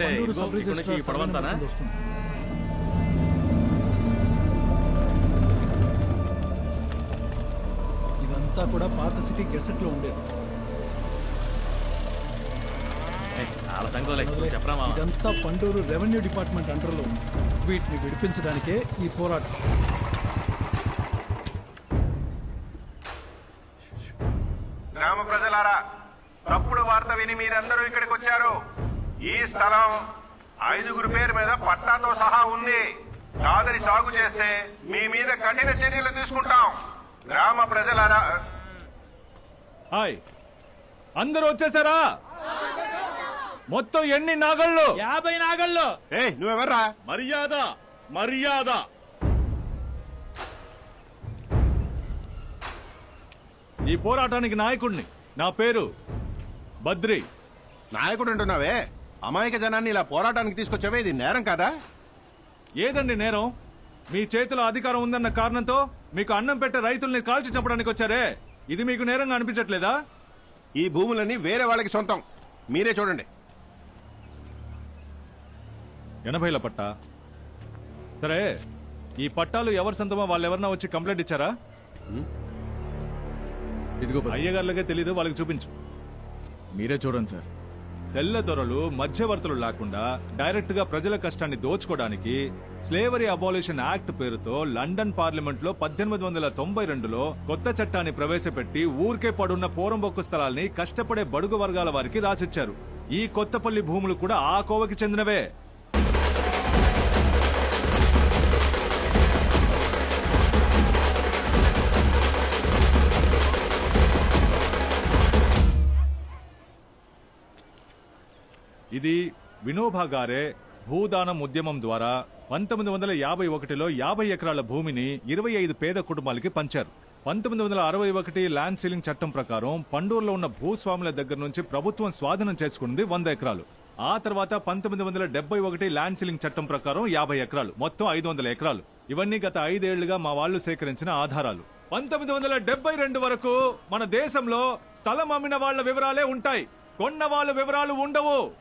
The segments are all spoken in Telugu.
Panduru sub registrar? సర్వే వస్తుంది. ఇదంతా కూడా పాత సిటీ గెసెట్లో ఉండేది ఇదంతా పండూరు రెవెన్యూ డిపార్ట్మెంట్ అండర్లో ఉంది. వీటిని విడిపించడానికే ఈ పోరాటం. గ్రామ ప్రజలారా తప్పుడు వార్త విని మీరందరూ ఇక్కడికి వచ్చారు ఈ స్థలం ఐదుగురు పేరు మీద పట్టాతో సహా ఉంది. కాదని సాగు చేస్తే మీ మీద కఠిన చర్యలు తీసుకుంటాం. గ్రామ ప్రజలారా హాయ్. అందరూ వచ్చేసారా? మొత్తం ఎన్ని నాగళ్ళు? యాభై నాగల్లో ఏ నువ్వెవర్రా? మర్యాద మర్యాద. ఈ పోరాటానికి నాయకుడిని నా పేరు బద్రి. నాయకుడు అంటున్నావే? అమాయక జనాన్ని ఇలా పోరాటానికి తీసుకొచ్చావే ఇది నేరం కాదా? ఏదండి నేరం? మీ చేతిలో అధికారం ఉందన్న కారణంతో మీకు అన్నం పెట్టే రైతుల్ని కాల్చి చంపడానికి వచ్చారే. ఇది మీకు నేరంగా అనిపించట్లేదా? ఈ భూములన్నీ వేరే వాళ్ళకి సొంతం. మీరే చూడండి. ఎనభైల పట్టా? సరే ఈ పట్టాలు ఎవరి సొంతమో వాళ్ళు ఎవరన్నా వచ్చి కంప్లైంట్ ఇచ్చారా? ఇదిగో అయ్యగారులకే తెలీదు వాళ్ళకి చూపించు. మీరే చూడండి సార్. తెల్లదొరలు మధ్యవర్తులు లేకుండా డైరెక్ట్గా ప్రజల కష్టాన్ని దోచుకోవడానికి స్లేవరీ అబాలిషన్ యాక్ట్ పేరుతో లండన్ పార్లమెంట్లో పద్దెనిమిది వందల తొంభై రెండులో కొత్త చట్టాన్ని ప్రవేశపెట్టి ఊరికే పడున్న పోరంబొక్కు స్థలాల్ని కష్టపడే బడుగు వర్గాల వారికి రాసిచ్చారు. ఈ కొత్తపల్లి భూములు కూడా ఆ కోవకి చెందినవే. ఇది వినోబా గారే భూదానం ఉద్యమం ద్వారా పంతొమ్మిది వందల యాభై ఒకటిలో యాభై ఎకరాల భూమిని ఇరవై ఐదు పేద కుటుంబాలకి పంచారు. పంతొమ్మిది వందల అరవై ఒకటి ల్యాండ్ సీలింగ్ చట్టం ప్రకారం పండూరులో ఉన్న భూస్వాముల దగ్గర నుంచి ప్రభుత్వం స్వాధీనం చేసుకుంది వంద ఎకరాలు. ఆ తర్వాత పంతొమ్మిది వందల డెబ్బై ఒకటి ల్యాండ్ సీలింగ్ చట్టం ప్రకారం యాభై ఎకరాలు మొత్తం ఐదు వందల ఎకరాలు. ఇవన్నీ గత ఐదేళ్ళుగా మా వాళ్ళు సేకరించిన ఆధారాలు. పంతొమ్మిది వందల డెబ్బై రెండు వరకు మన దేశంలో స్థలం అమ్మిన వాళ్ళ వివరాలే ఉంటాయి. కొన్న వాళ్ళ వివరాలు ఉండవు.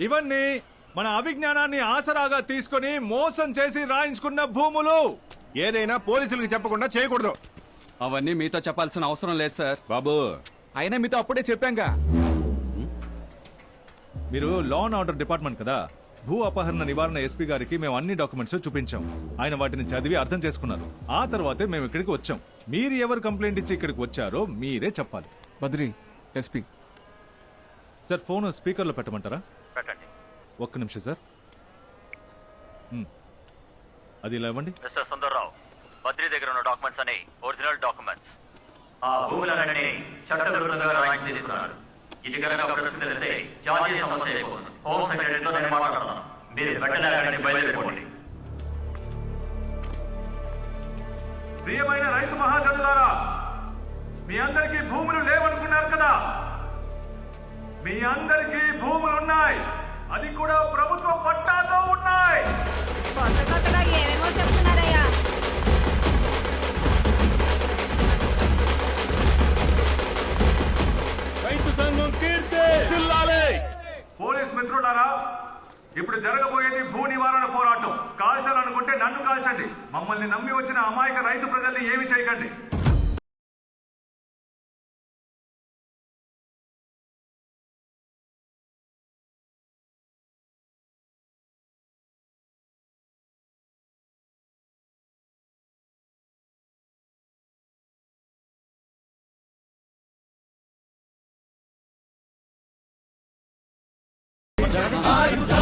ఇవన్నీ మన అభిజ్ఞానాన్ని ఆసరాగా తీసుకొని మోసం చేసి రాయించుకున్న భూములు. ఏదైనా పోలీసులకు చెప్పకుండా చేయకూడదు. అవన్నీ మీతో చెప్పాల్సిన అవసరం లేదు సార్. బాబు. అయినా మీతో అప్పుడే చెప్పాంగా. మీరు లా అండ్ ఆర్డర్ డిపార్ట్మెంట్ కదా? భూ అపహరణ నివారణ ఎస్పీ గారికి మేము అన్ని డాక్యుమెంట్స్ చూపించాం. ఆయన వాటిని చదివి అర్థం చేసుకున్నారు. ఆ తర్వాతే మేము ఇక్కడికి వచ్చాం. మీరు ఎవరు కంప్లైంట్ ఇచ్చి ఇక్కడికి వచ్చారో మీరే చెప్పాలి. బద్రి ఎస్పీ సార్ ఫోన్ స్పీకర్లో పెట్టమంటారా? ఒక్క నిమిషం సార్. అది ఇలా ఇవ్వండి. మిస్టర్ సుందర్రావు బద్రీ దగ్గర ఉన్న డాక్యుమెంట్స్ అని ఒరిజినల్ డాక్యుమెంట్స్. ఆ భూములన్నీ చట్టవిరుద్ధంగా రాయించి తీసుకున్నారు. ఇది కనుక ప్రశ్న తెలిస్తే జాతీయ సమస్య అయిపోతుంది. హోమ్ సెక్రటరీతో నేను మాట్లాడుతున్నాను మీరు వెంటనే బయలుదేరిపోండి. ప్రియమైన రైతు మహాజనులారా మీ అందరికీ భూములు లేవనుకున్నారు కదా? మీ అందరికీ భూములు ఉన్నాయి. అది కూడా ప్రభుత్వ పట్టాతో ఉన్నాయి. కొత్త కొత్తగా ఏమేమో చెప్తున్నారయ్యా. రైతు సంఘం కీర్తి! పోలీస్ మిత్రులారా ఇప్పుడు జరగబోయేది భూ నివారణ పోరాటం. కాల్చాలనుకుంటే నన్ను కాల్చండి. మమ్మల్ని నమ్మి వచ్చిన అమాయక రైతు ప్రజల్ని ఏమి చేయకండి. I don't ayuda.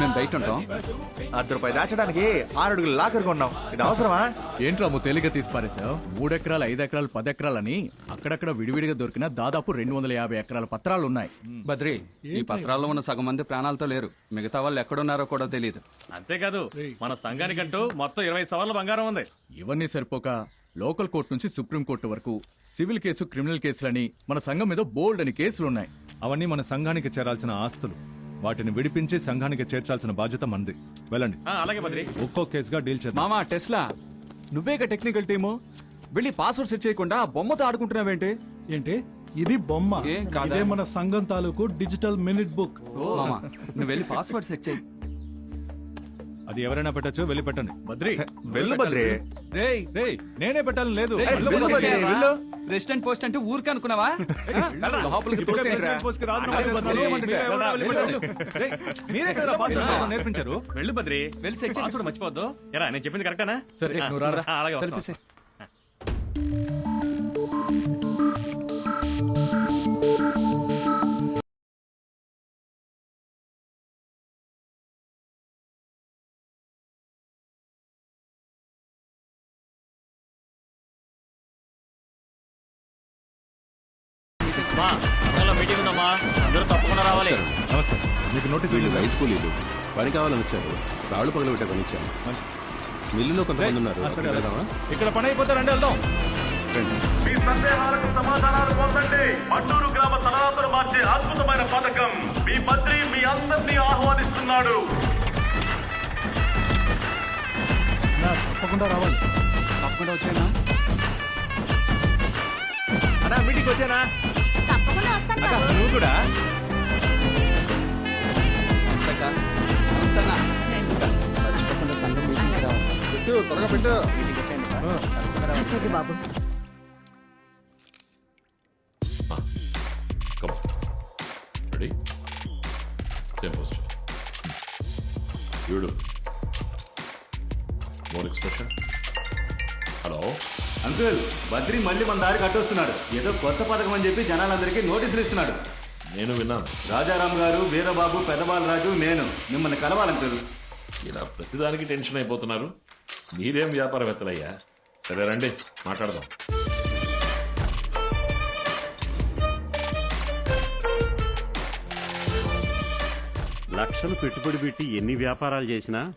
మేము బయట ఉంటాం. అర్ధ రూపాయి దాచడానికి ఆరు అడుగులు లాకర్ కొన్నాం ఇది అవసరమా? ఏంట్రా అమ్మ తేలిక తీసి పారేశావు? మూడు ఎకరాలు ఐదు ఎకరాలు పది ఎకరాలని అక్కడక్కడ విడివిడిగా దొరికిన దాదాపు రెండు వందల యాభై ఎకరాల పత్రాలు ఉన్నాయి. బద్రి ఈ పత్రాల్లో ఉన్న సగం మంది ప్రాణాలతో లేరు. మిగతా వాళ్ళు ఎక్కడున్నారో కూడా తెలియదు అంతేకాదు మన సంఘానికంటూ మొత్తం ఇరవై సవర్ల బంగారం ఉంది. ఇవన్నీ సరిపోక లోకల్ కోర్టు నుంచి సుప్రీం కోర్టు వరకు సివిల్ కేసు క్రిమినల్ కేసులని మన సంఘం మీద బోల్డ్ అని కేసులు ఉన్నాయి అవన్నీ మన సంఘానికి చేరాల్సిన ఆస్తులు. వాటిని విడిపించి సంఘానికి చేర్చాల్సిన బాధ్యత మనది. వెళ్ళండి. ఆ, అలాగే బద్రి. ఒక్కో కేసుగా డీల్ చేద్దాం. మామా టెస్లా నువ్వేగా టెక్నికల్ టీము? వెళ్ళి పాస్వర్డ్ సెట్ చేయకుండా ఆ బొమ్మతో ఆడుకుంటున్నావేంటి? ఏంటి? ఇది బొమ్మ. ఏం కాదా? ఇదే మన సంఘం తాలూకు డిజిటల్ మినిట్ బుక్. మామా నువ్వు వెళ్ళి పాస్వర్డ్ సెట్ చేయి. అది ఎవరైనా పెట్టచ్చు వెళ్ళి పెట్టండి. బద్రి వెళ్ళు బద్రి. రేయ్ రేయ్ నేనే పెట్టాలని లేదు. ఏయ్, వెళ్ళు వెళ్ళు బద్రి, బద్రి, వెళ్ళు. ప్రెసిడెంట్ పోస్ట్ అంటే ఊరికే అనుకున్నావా? లోపలికి ఇప్పుడే. ప్రెసిడెంట్ పోస్ట్కి. మీరే ఎవరైనా వెళ్ళి పెట్టండి. రేయ్, మీరే కదా పాస్వర్డ్ నేర్పించారు. వెళ్ళు బద్రి. వెళ్ళి సెట్. పాస్వర్డ్ మర్చిపోద్దు ఎరా నేను చెప్పింది కరెక్టేనా? సరే నువ్వు రారా. ఆ, అలాగే. వస్తాం అందరూ తప్పకుండా రావాలి. నమస్కారం. మీకు నోటీస్ వీళ్ళు? రైతు కూలీలు. పని కావాలని వచ్చారు. రాళ్ళు పగల పెట్టే పని ఇచ్చాను మిల్లులో కొంతమంది ఉన్నారు? ఇక్కడ పని అయిపోతే రండి వెళ్దాం. మీ సందేహాలకు సమాధానాలు పొందండి మట్టూరు గ్రామ తలరాతలు మార్చే అద్భుతమైన పథకం. మీ మంత్రి మీ అందరినీ ఆహ్వానిస్తున్నాడు. తప్పకుండా రావాలి. తప్పకుండా వచ్చేనా? అన్నా మీటింగ్ వచ్చానా? నువ్వు కూడా? పెట్టు త్వరగా పెట్టు. బాబు రెడీ సేమ్ పోస్ట్ చూడు అంకుల్ బద్రి మళ్ళీ మన దారి కట్టొస్తున్నాడు. ఏదో కొత్త పథకం అని చెప్పి జనాలందరికీ నోటీసులు ఇస్తున్నాడు. నేను విన్నాను. రాజారాం గారు వీరబాబు పెదబాలరాజు నేను. మిమ్మల్ని కలవాలంకుల్ ఇలా ప్రతిదానికి టెన్షన్ అయిపోతున్నారు. మీరేం వ్యాపారవేత్తలయ్యా? సరే రండి. మాట్లాడదాం. లక్షలు పెట్టుబడి పెట్టి ఎన్ని వ్యాపారాలు చేసినా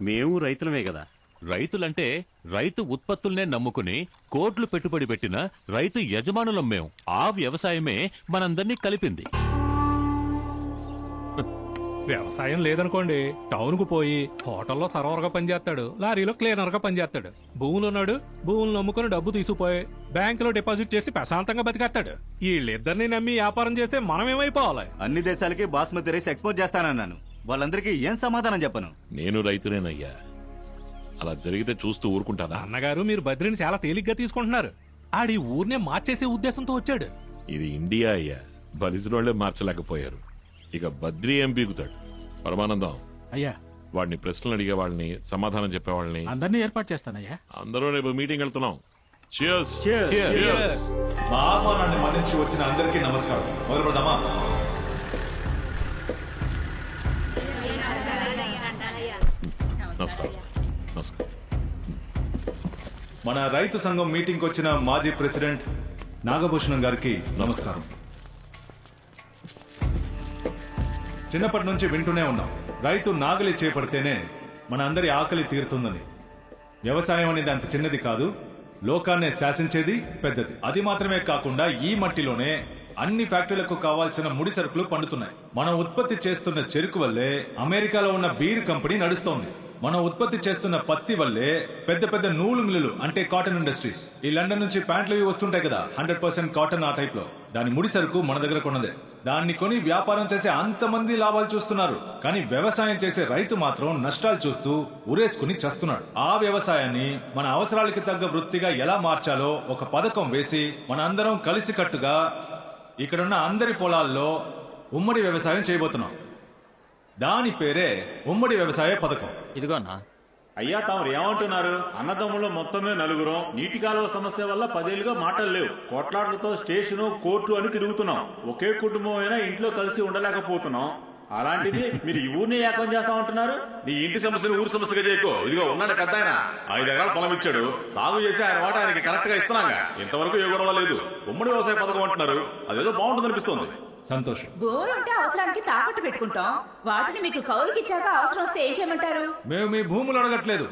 మేము రైతులమే కదా. రైతులంటే రైతు ఉత్పత్తుల్నే నమ్ముకుని కోట్లు పెట్టుబడి పెట్టిన రైతు యజమానులం మేం. ఆ వ్యవసాయమే మనందరినీ కలిపింది. వ్యవసాయం లేదనుకోండి టౌన్కు పోయి హోటల్లో సర్వర్గా పనిచేస్తాడు లారీలో క్లీనర్గా పనిచేస్తాడు. భూములు ఉన్నాడు భూములు నమ్ముకుని డబ్బు తీసుకుపోయి బ్యాంకులో డిపాజిట్ చేసి ప్రశాంతంగా బతికేస్తాడు. వీళ్ళిద్దరిని నమ్మి వ్యాపారం చేస్తే మనం ఏమైపోవాలి అన్ని దేశాలకి బాస్మతి రైస్ ఎక్స్పోర్ట్ చేస్తానన్నాను. వాళ్ళందరికీ ఏం సమాధానం చెప్పను? నేను రైతునేనయ్యా. అలా జరిగితే చూస్తూ ఊరుకుంటానా? అన్నగారు మీరు బద్రిని చాలా తేలిగ్గా తీసుకుంటున్నారు. ఆడి ఊరినే మార్చేసే ఉద్దేశంతో వచ్చాడు. ఇది ఇండియా అయ్యా. బలిసినోళ్ళే మార్చలేకపోయారు. ఇక బద్రీ ఏం పీకుతాడు పరమానందం. అయ్యా. వాడిని ప్రశ్నలు అడిగే వాళ్ళని సమాధానం చెప్పే వాళ్ళని అందరినీ ఏర్పాటు చేస్తానయ్యా. అందరూ రేపు మీటింగ్ వెళ్తున్నాం. Cheers. మా ఆహ్వానాన్ని మన్నించి వచ్చిన అందరికీ నమస్కారం. మొదలు మన రైతు సంఘం మీటింగ్ వచ్చిన మాజీ ప్రెసిడెంట్ నాగభూషణం గారికి నమస్కారం. చిన్నప్పటి నుంచి వింటూనే ఉన్నాం. రైతు నాగలి చేపడితేనే మన అందరి ఆకలి తీరుతుందని. వ్యవసాయం అనేది అంత చిన్నది కాదు లోకాన్నే శాసించేది పెద్దది. అది మాత్రమే కాకుండా ఈ మట్టిలోనే అన్ని ఫ్యాక్టరీలకు కావాల్సిన ముడి సరుకులు పండుతున్నాయి. మనం ఉత్పత్తి చేస్తున్న చెరుకు వల్లే అమెరికాలో ఉన్న బీర్ కంపెనీ నడుస్తోంది. మనం ఉత్పత్తి చేస్తున్న పత్తి వల్లే పెద్ద పెద్ద నూలు మిల్లులు అంటే కాటన్ ఇండస్ట్రీస్ ఈ లండన్ నుంచి ప్యాంట్లు వస్తుంటాయి కదా హండ్రెడ్ పర్సెంట్ కాటన్ ఆ టైప్లో. దాని ముడి సరుకు మన దగ్గర కొన్నదే. దాన్ని కొని వ్యాపారం చేసే అంతమంది లాభాలు చూస్తున్నారు. కానీ వ్యవసాయం చేసే రైతు మాత్రం నష్టాలు చూస్తూ ఉరేసుకుని చేస్తున్నాడు. ఆ వ్యవసాయాన్ని మన అవసరాలకి తగ్గ వృత్తిగా ఎలా మార్చాలో ఒక పథకం వేసి మన అందరం కలిసికట్టుగా ఇక్కడున్న అందరి పొలాల్లో ఉమ్మడి వ్యవసాయం చేయబోతున్నాం. దాని పేరే ఉమ్మడి వ్యవసాయ పథకం. ఇదిగో అన్నా. అయ్యా తాము ఏమంటున్నారు? అన్నదమ్ములు మొత్తమే నలుగురం. నీటి కాలువ సమస్య వల్ల పదేళ్ళుగా మాటలు లేవు. కొట్లాట్లతో స్టేషను కోర్టు అని తిరుగుతున్నాం. ఒకే కుటుంబం అయినా ఇంట్లో కలిసి ఉండలేకపోతున్నాం. అలాంటిది మీరు ఈ ఊరిని ఏకం చేస్తా ఉంటున్నారు నీ ఇంటి సమస్యను ఊరు సమస్యగా చేయకో. ఇదిగో ఉన్నాడు పెద్ద ఆయన ఐదు ఎకరాల పొలం ఇచ్చాడు. సాగు చేసి ఆయన వాట ఆయనకి కరెక్ట్గా ఇస్తున్నాగా. ఇంతవరకు ఏ గొడవ లేదు. ఉమ్మడి వ్యవసాయ పథకం అంటున్నారు. అదేదో బాగుంటుంది అనిపిస్తోంది సంతోషం. భూములు ఉంటే అవసరానికి తాకట్టు పెట్టుకుంటాం. వాటిని మీకు కౌలుకి ఇచ్చాక అవసరం వస్తే ఏం చేయమంటారు? మేము మీ భూములు అడగట్లేదు.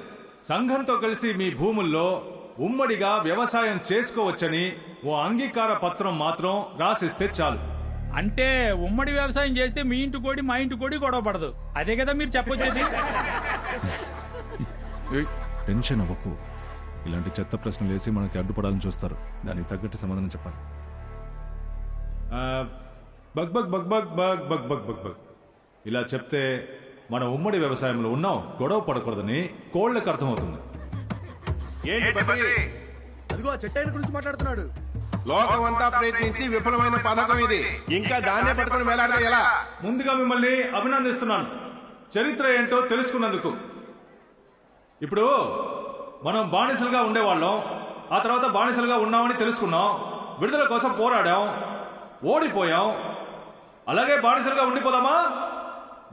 సంఘంతో కలిసి మీ భూముల్లో ఉమ్మడిగా వ్యవసాయం చేసుకోవచ్చని ఓ అంగీకార పత్రం మాత్రం రాసిస్తే చాలు. అంటే ఉమ్మడి వ్యవసాయం చేస్తే మీ ఇంటి కోడి మా ఇంటి కోడి గొడవ పడదు. అదే కదా మీరు చెప్పొచ్చేది? టెన్షన్ అవ్వకు. ఇలాంటి చెత్త ప్రశ్నలు వేసి మనకి అడ్డుపడాలని చూస్తారు. దానికి తగ్గట్టు సమాధానం చెప్పాలి. ఆ, bug bug bug bug bug bug bug bug bug. ఇలా చెప్తే మన ఉమ్మడి వ్యవసాయంలో ఉన్నాం. గొడవ పడకూడదని కోళ్ళకి అర్థమవుతుంది. అదిగో ఆ చెట్టు గురించి మాట్లాడుతున్నాడు. లోకమంతా ప్రయత్నించి విఫలమైన పథకం ఇది. ఇంకా దాన్నే పట్టుకుని వేలాడితే ఎలా? ముందుగా మిమ్మల్ని అభినందిస్తున్నాను. చరిత్ర ఏంటో తెలుసుకున్నందుకు. ఇప్పుడు మనం బానిసలుగా ఉండేవాళ్ళం. ఆ తర్వాత బానిసలుగా ఉన్నామని తెలుసుకున్నాం. విడుదల కోసం పోరాడాం. ఓడిపోయాం. అలాగే బానిసలుగా ఉండిపోదామా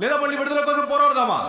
లేదా మళ్ళీ విడుదల కోసం పోరాడదామా